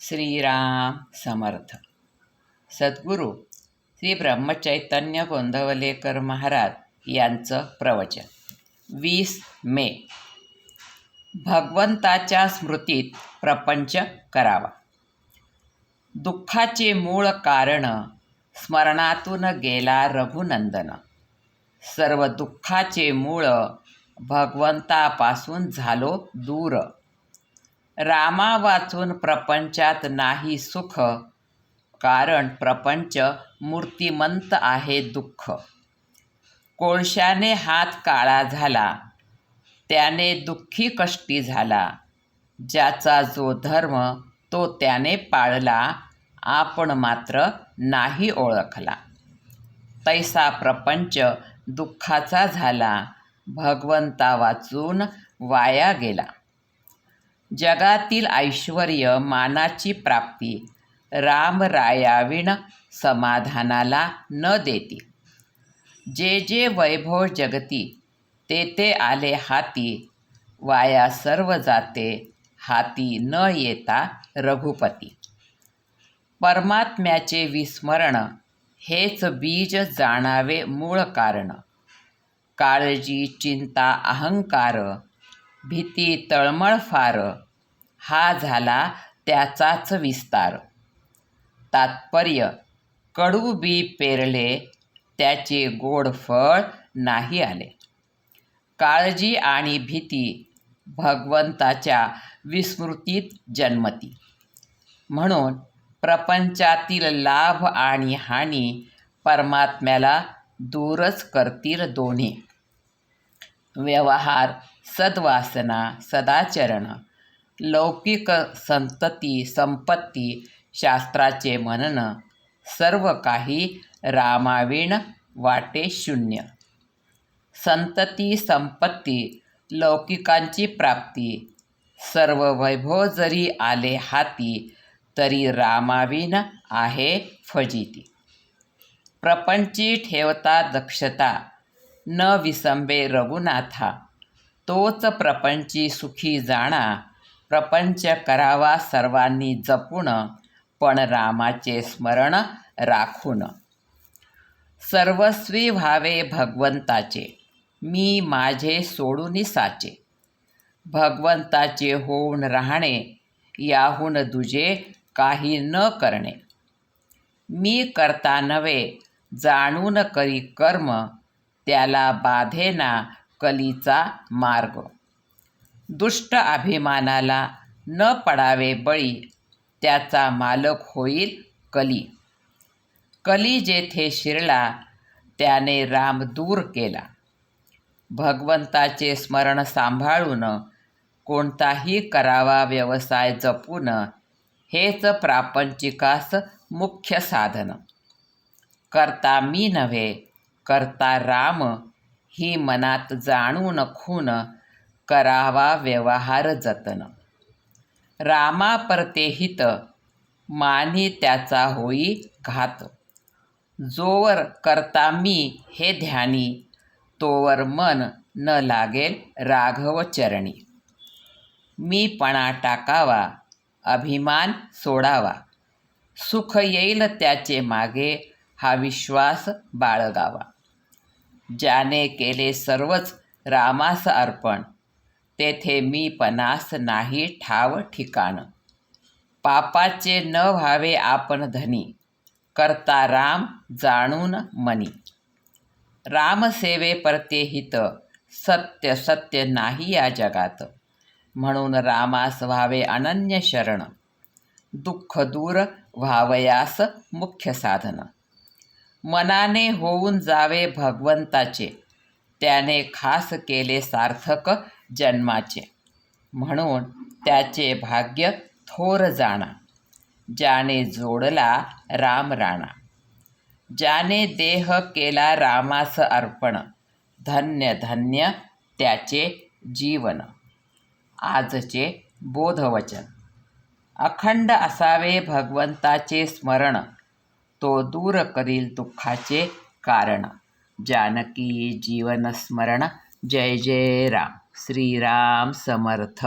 श्रीराम समर्थ सद्गुरू श्री ब्रह्मचैतन्य गोंधवलेकर महाराज यांचं प्रवचन. वीस मे. भगवंताच्या स्मृतीत प्रपंच करावा. दुःखाचे मूळ कारण स्मरणातून गेला रघुनंदन. सर्व दुःखाचे मूळ भगवंतापासून झालो दूर. रामा वाचून प्रपंचात नाही सुख कारण प्रपंच मूर्तिमंत आहे दुःख. कोळशाने हात काळा झाला त्याने दुःखी कष्टी झाला. ज्याचा जो धर्म तो त्याने पाळला आपण मात्र नाही ओळखला. तैसा प्रपंच दुःखाचा झाला भगवंता वाचून वाया गेला. जगातील ऐश्वर मानाची प्राप्ती. रामरायाविण समाधानाला न देती. जे जे वैभव जगती ते ते आले हाती. वाया सर्व जाते हाती न येता रघुपती. परमात्म्याचे विस्मरण हेच बीज जाणावे मूळ कारण. काळजी चिंता अहंकार भीती तळमळ फार. हा झाला त्याचाच विस्तार. तात्पर्य कडू बी पेरले त्याचे गोड फळ नाही आले. काळजी आणि भीती भगवंताच्या विस्मृतीत जन्मती. म्हणून प्रपंचातील लाभ आणि हानी परमात्म्याला दूरच करतील दोन्ही. व्यवहार सद्वासना सदाचरण लौकिक संतती संपत्ती शास्त्राचे मनन सर्व काही रामाविण वाटे शून्य. संतती संपत्ती लौकिकांची प्राप्ती सर्व वैभव जरी आले हाती तरी रामाविण आहे फजिती. प्रपंची ठेवता दक्षता न विसंबे रघुनाथा तोच प्रपंची सुखी जाणा. प्रपंच करावा सर्वांनी जपून पण रामाचे स्मरण राखून. सर्वस्वी व्हावे भगवंताचे मी माझे सोडून साचे. भगवंताचे होऊन राहणे याहून दुजे काही न करणे. मी करता नव्हे जाणून करी कर्म त्याला बाधेना कलीचा मार्ग. दुष्ट अभिमानाला न पडावे बळी त्याचा मालक होईल कली. कली जेथे शिरला त्याने राम दूर केला. भगवंताचे स्मरण सांभाळून कोणताही करावा व्यवसाय जपून हेच प्रापंचिकास मुख्य साधन. करता मी नव्हे करता राम ही मनात जाणून खून करावा व्यवहार जतन. रामा परते हित मानी त्याचा होई घात. जोवर करता मी हे ध्यानी तोवर मन न लागेल राघव चरणी. मीपणा टाकावा अभिमान सोडावा. सुख येईल त्याचे मागे हा विश्वास बाळगावा. ज्याने केले सर्वच रामास अर्पण तेथे मी पणास नाही ठाव ठिकाण. पापाचे न व्हावे आपण धनी करता राम जाणून मनी. रामसेवे परते हित सत्य सत्य नाही या जगात. म्हणून रामास व्हावे अनन्य शरण दुःख दूर व्हावयास मुख्य साधन. मनाने होऊन जावे भगवंताचे. त्याने खास केले सार्थक जन्माचे. म्हणून त्याचे भाग्य थोर जाणा. ज्याने जोडला राम राणा. ज्याने देह केला रामास अर्पण. धन्य धन्य त्याचे जीवन. आजचे बोधवचन. अखंड असावे भगवंताचे स्मरण. तो दूर करील दुःखाचे कारण. जानकी जीवनस्मरण जय जय राम. श्रीराम समर्थ.